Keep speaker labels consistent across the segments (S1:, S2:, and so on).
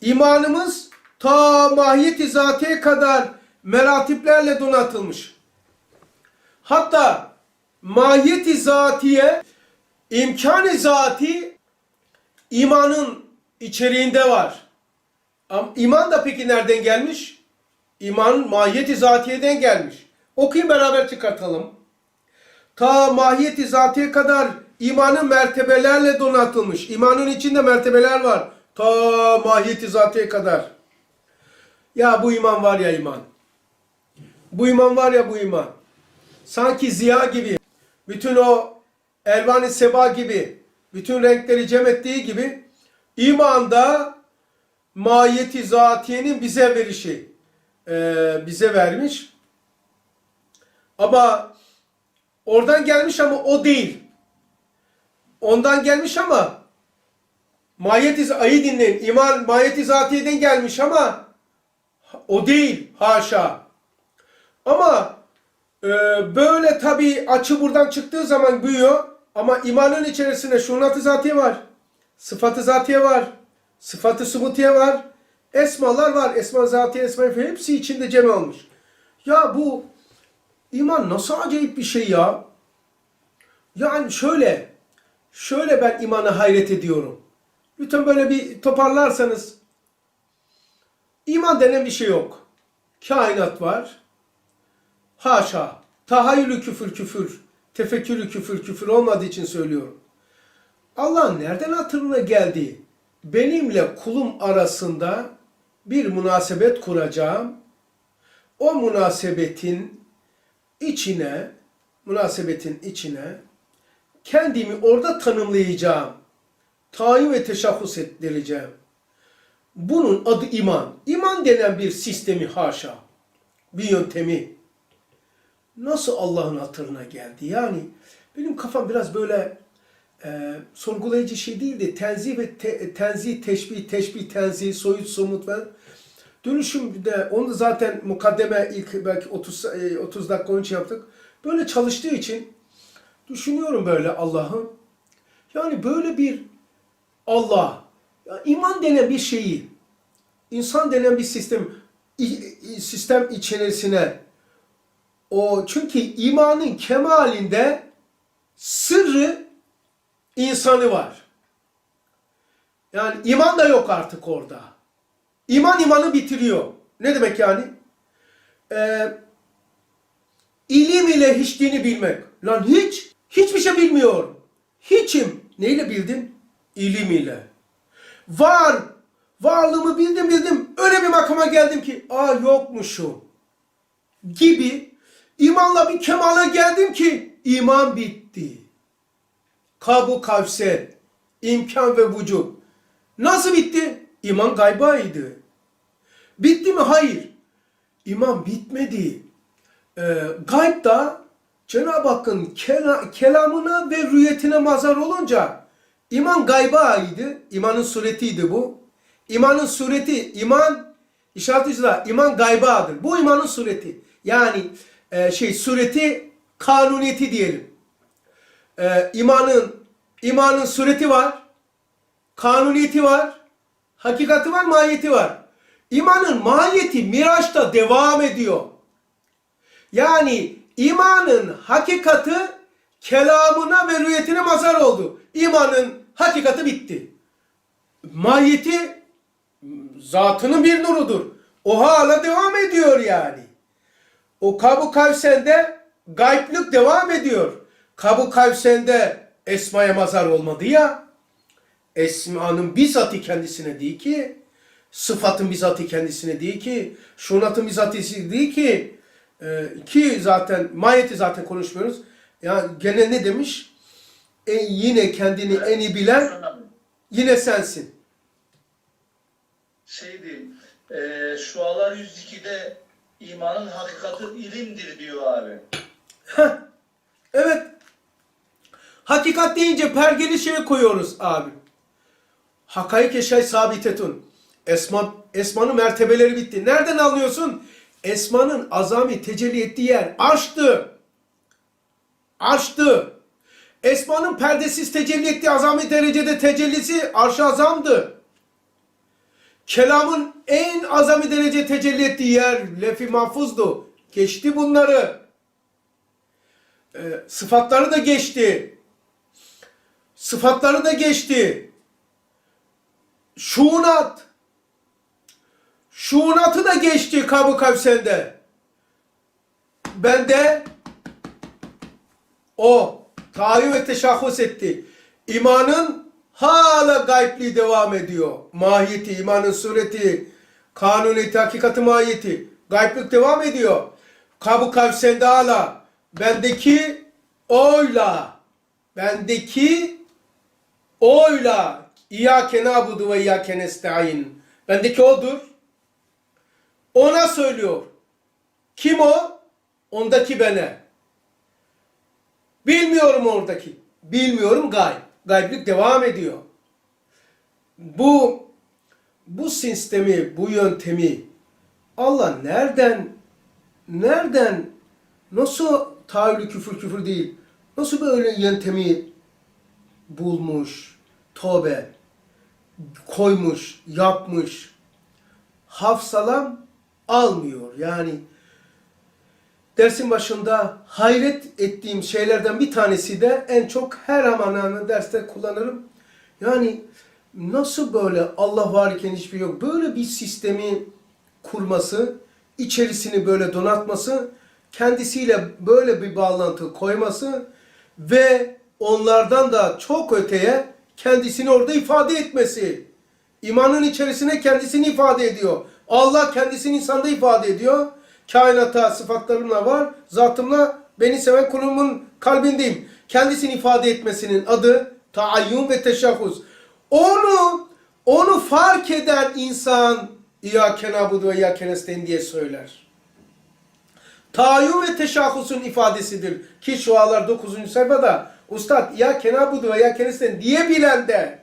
S1: İmanımız ta mahiyeti zatiye kadar meratiplerle donatılmış. Hatta mahiyeti zatiye imkanı zati imanın içeriğinde var. İman da peki nereden gelmiş? İman mahiyeti zatiyeden gelmiş. Okuyun beraber çıkartalım. Ta mahiyeti zatiye kadar imanın mertebelerle donatılmış. İmanın içinde mertebeler var. Ta mahiyeti zatiye kadar. Ya bu iman var ya iman. Bu iman var ya bu iman. Sanki ziya gibi. Bütün o elvan-ı seba gibi. Bütün renkleri cem ettiği gibi. imanda mahiyeti zatiyenin bize verişi. eee, bize vermiş. Ama oradan gelmiş ama o değil. Ondan gelmiş ama mahiyeti ayı dinleyin. İman mahiyeti zatiyeden gelmiş ama o değil haşa. Ama e, böyle tabi açı buradan çıktığı zaman büyüyor. Ama imanın içerisinde şunat-ı zatiye var. Sıfat-ı zatiye var. Sıfat-ı subutiye var. Esmalar var. Esma zatiye, esma hepsi içinde cem olmuş. Ya bu iman nasıl acayip bir şey ya. Yani şöyle, şöyle ben imana hayret ediyorum. Lütfen böyle bir toparlarsanız. İman denen bir şey yok. Kainat var. Haşa. Tahayyülü küfür küfür. Tefekkürü küfür küfür olmadığı için söylüyorum. Allah nereden hatırına geldi? Benimle kulum arasında bir münasebet kuracağım. O münasebetin içine, münasebetin içine kendimi orada tanımlayacağım. Tayin ve teşahhus ettireceğim. Bunun adı iman. İman denen bir sistemi haşa. Bir yöntemi. Nasıl Allah'ın hatırına geldi? Yani benim kafam biraz böyle e, sorgulayıcı şey değil de tenzih ve te, tenzih, teşbih, teşbih, tenzih, soyut, somut ve dönüşümde onu da zaten mukaddeme ilk belki 30 e, 30 dakika önce yaptık. Böyle çalıştığı için düşünüyorum böyle Allah'ı. Yani böyle bir Allah, ya iman denen bir şeyi, insan denen bir sistem sistem içerisine o çünkü imanın kemalinde sırrı insanı var. Yani iman da yok artık orada. İman imanı bitiriyor. Ne demek yani? Ee, ilim ile hiçliğini bilmek. Lan hiç, hiçbir şey bilmiyorum. Hiçim. Neyle bildin? İlim ile. Var. Varlığımı bildim bildim. Öyle bir makama geldim ki, aa yokmuşum. Gibi imanla bir kemale geldim ki iman bitti. Kabu kavsel, imkan ve vücut. Nasıl bitti? İman gaybaydı. Bitti mi? Hayır. İman bitmedi. Ee, gayb da Cenab-ı Hakk'ın kela- kelamına ve rüyetine mazar olunca iman gayba aitdi. İmanın suretiydi bu. İmanın sureti, iman işaret üstüne iman gaybadır. Bu imanın sureti. Yani e, şey sureti kanuniyeti diyelim. E, imanın imanın sureti var. Kanuniyeti var. Hakikati var, mahiyeti var. İmanın mahiyeti Miraç'ta devam ediyor. Yani imanın hakikati kelamına ve rüyetine mazhar oldu. İmanın hakikati bitti. Mahiyeti zatının bir nurudur. O hala devam ediyor yani. O Kabu Kavsen'de gayiplik devam ediyor. Kabu Kavsen'de Esma'ya mazhar olmadı ya. Esma'nın bizzatı kendisine değil ki, sıfatın bizzatı kendisine değil ki, şunatın bizzatı değil ki, e, ki zaten mahiyeti zaten konuşmuyoruz. Ya gene ne demiş? E, yine kendini en iyi bilen yine sensin.
S2: Şey diyeyim, e, Şualar 102'de imanın hakikati ilimdir diyor abi.
S1: Heh, evet. Hakikat deyince pergeli şeye koyuyoruz abi. Hakaik eşay sabitetun. Esma, esmanın mertebeleri bitti. Nereden anlıyorsun? Esmanın azami tecelli ettiği yer arştı. Arştı. Esmanın perdesiz tecelli ettiği azami derecede tecellisi arş-ı azamdı. kelamın en azami derece tecelli ettiği yer lefi mahfuzdu. Geçti bunları. Ee, sıfatları da geçti. Sıfatları da geçti. Şuunat. Şuunatı da geçti Kabu Kavsen'de. Bende o tahayyül ve teşahhus etti. İmanın hala gaybliği devam ediyor. Mahiyeti, imanın sureti, kanuniyeti, hakikati mahiyeti. Gayiplik devam ediyor. Kabu Kavsen'de hala bendeki oyla bendeki oyla İyyâke nâbudu ve İyyâke nesta'in. Bendeki odur. Ona söylüyor. Kim o? Ondaki bene. Bilmiyorum oradaki. Bilmiyorum gayb. Gayblik devam ediyor. Bu bu sistemi, bu yöntemi Allah nereden nereden nasıl tahayyülü küfür küfür değil nasıl böyle yöntemi bulmuş, tövbe koymuş, yapmış. Hafsalam almıyor. Yani dersin başında hayret ettiğim şeylerden bir tanesi de en çok her aman derste kullanırım. Yani nasıl böyle Allah var iken hiçbir yok. Böyle bir sistemi kurması, içerisini böyle donatması, kendisiyle böyle bir bağlantı koyması ve onlardan da çok öteye kendisini orada ifade etmesi. İmanın içerisine kendisini ifade ediyor. Allah kendisini insanda ifade ediyor. Kainata sıfatlarımla var. Zatımla beni seven kulumun kalbindeyim. Kendisini ifade etmesinin adı taayyun ve teşahhus. Onu onu fark eden insan İyyâke nâbudu ve İyyâke nestaîn diye söyler. Taayyun ve teşahhusun ifadesidir. Ki şualar 9. sayfada Ustad ya kenabudu ve ya kenisten diyebilen de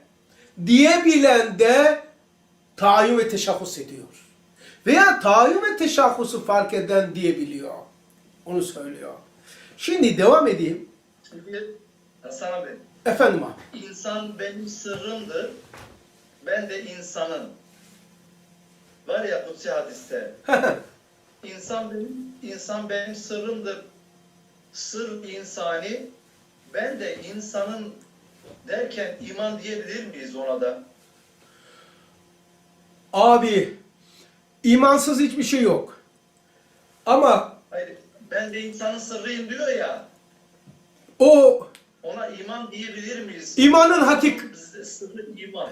S1: diyebilen de taayyun ve teşahhus ediyor. Veya taayyun ve teşahhusu fark eden diyebiliyor. Onu söylüyor. Şimdi devam edeyim.
S2: Şimdi Hasan abi,
S1: Efendim abi.
S2: insan benim sırrımdır. Ben de insanın. Var ya Kutsi hadiste. İnsan benim, insan benim sırrımdır. Sır insani. Ben de insanın derken iman diyebilir miyiz ona da?
S1: abi imansız hiçbir şey yok. Ama
S2: Hayır, ben de insanın sırrıyım diyor ya.
S1: o
S2: Ona iman diyebilir miyiz?
S1: imanın hakik
S2: Bizde sırrı iman.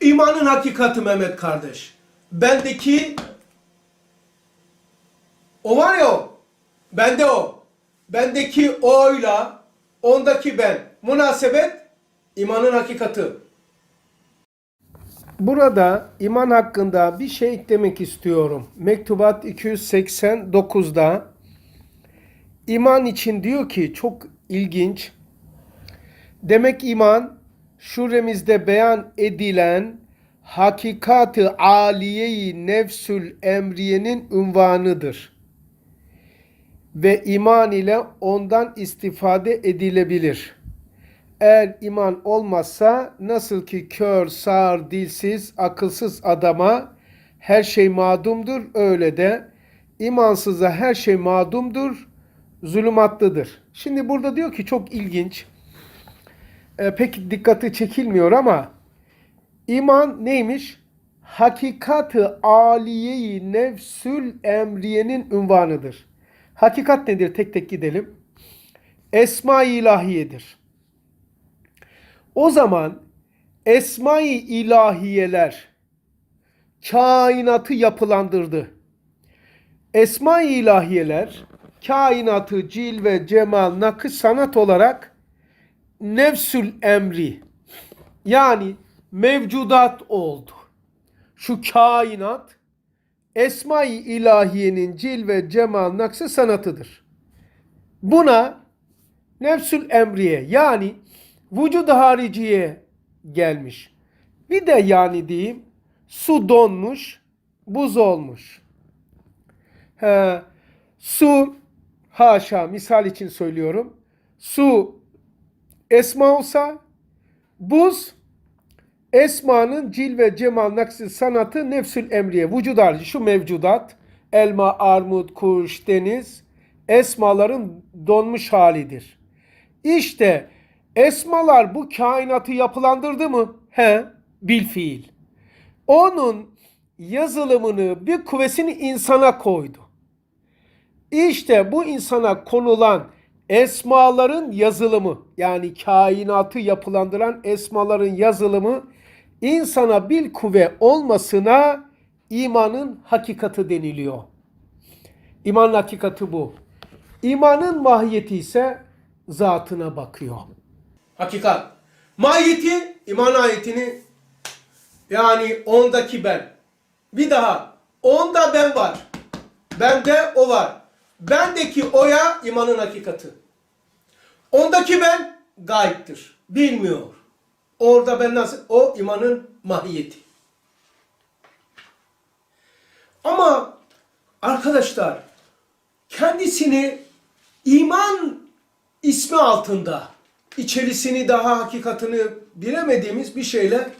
S1: imanın hakikati Mehmet kardeş. Bendeki o var ya o. Bende o. Bendeki oyla ondaki ben. Münasebet imanın hakikati. Burada iman hakkında bir şey eklemek istiyorum. Mektubat 289'da iman için diyor ki çok ilginç. Demek iman şuremizde beyan edilen hakikatı aliyeyi nefsül emriyenin ünvanıdır. Ve iman ile ondan istifade edilebilir. Eğer iman olmazsa nasıl ki kör, sağır, dilsiz, akılsız adama her şey madumdur öyle de imansıza her şey madumdur, zulümatlıdır. Şimdi burada diyor ki çok ilginç e, pek dikkati çekilmiyor ama iman neymiş? Hakikatı aliyeyi nefsül emriyenin ünvanıdır. Hakikat nedir? Tek tek gidelim. Esma-i ilahiyedir. O zaman esma-i ilahiyeler kainatı yapılandırdı. Esma-i ilahiyeler kainatı cilve, cemal, nakış, sanat olarak nefsül emri yani mevcudat oldu. Şu kainat Esma-i ilahiyenin cilve, cemal, naksı sanatıdır. Buna nefsül emriye yani vücud hariciye gelmiş. Bir de yani diyeyim su donmuş, buz olmuş. He, su haşa misal için söylüyorum. Su esma olsa buz Esmanın cil ve cemal naksil sanatı nefsül emriye vücud harici şu mevcudat elma, armut, kuş, deniz esmaların donmuş halidir. İşte esmalar bu kainatı yapılandırdı mı? He, bil fiil. Onun yazılımını bir kuvvesini insana koydu. İşte bu insana konulan esmaların yazılımı yani kainatı yapılandıran esmaların yazılımı insana bil kuvve olmasına imanın hakikati deniliyor. İmanın hakikati bu. İmanın mahiyeti ise zatına bakıyor. Hakikat. Mahiyeti, iman ayetini yani ondaki ben. Bir daha. Onda ben var. Bende o var. Bendeki oya imanın hakikati. Ondaki ben gayiptir. Bilmiyor. Orada ben nasıl? O imanın mahiyeti. Ama arkadaşlar kendisini iman ismi altında içerisini daha hakikatini bilemediğimiz bir şeyle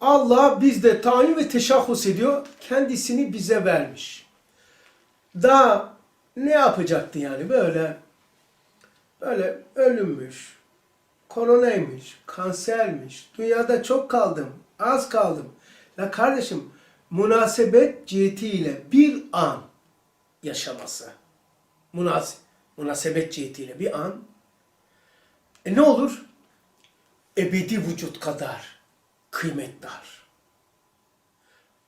S1: Allah bizde tayin ve teşahhus ediyor. Kendisini bize vermiş. Daha ne yapacaktı yani böyle böyle ölümmüş, koronaymış, kansermiş, dünyada çok kaldım, az kaldım. La kardeşim münasebet cihetiyle bir an yaşaması. Munas münasebet cihetiyle bir an e ne olur? Ebedi vücut kadar kıymetdar.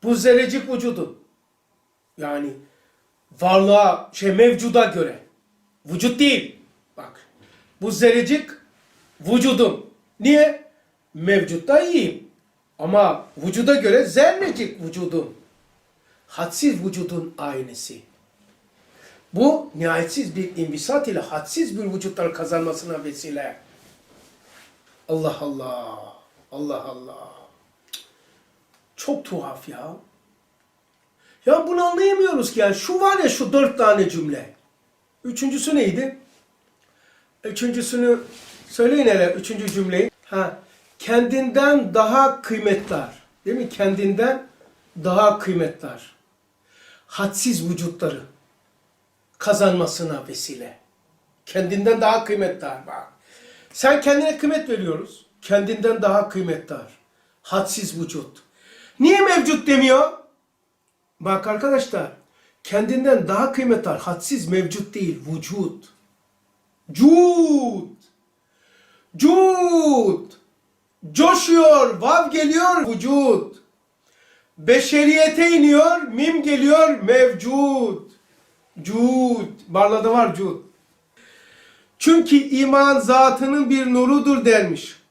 S1: Bu zerrecik vücudun yani varlığa, şey mevcuda göre. Vücut değil. Bak. Bu zerrecik vücudum. Niye? Mevcutta iyiyim. Ama vücuda göre zerrecik vücudum. Hadsiz vücudun aynısı. Bu nihayetsiz bir imbisat ile hadsiz bir vücutlar kazanmasına vesile. Allah Allah. Allah Allah. Çok tuhaf ya. Ya bunu anlayamıyoruz ki yani. Şu var ya şu dört tane cümle. Üçüncüsü neydi? Üçüncüsünü söyleyin hele üçüncü cümleyi. Ha, kendinden daha kıymetler. Değil mi? Kendinden daha kıymetler. Hadsiz vücutları kazanmasına vesile. Kendinden daha kıymetler. Bak. Sen kendine kıymet veriyoruz. Kendinden daha kıymetler. Hadsiz vücut. Niye mevcut demiyor? Bak arkadaşlar, kendinden daha kıymetli, hadsiz mevcut değil, vücut. Cud. Cud. Coşuyor, vav geliyor, vücut. Beşeriyete iniyor, mim geliyor, mevcut. Cud. Barlada var cud. Çünkü iman zatının bir nurudur dermiş.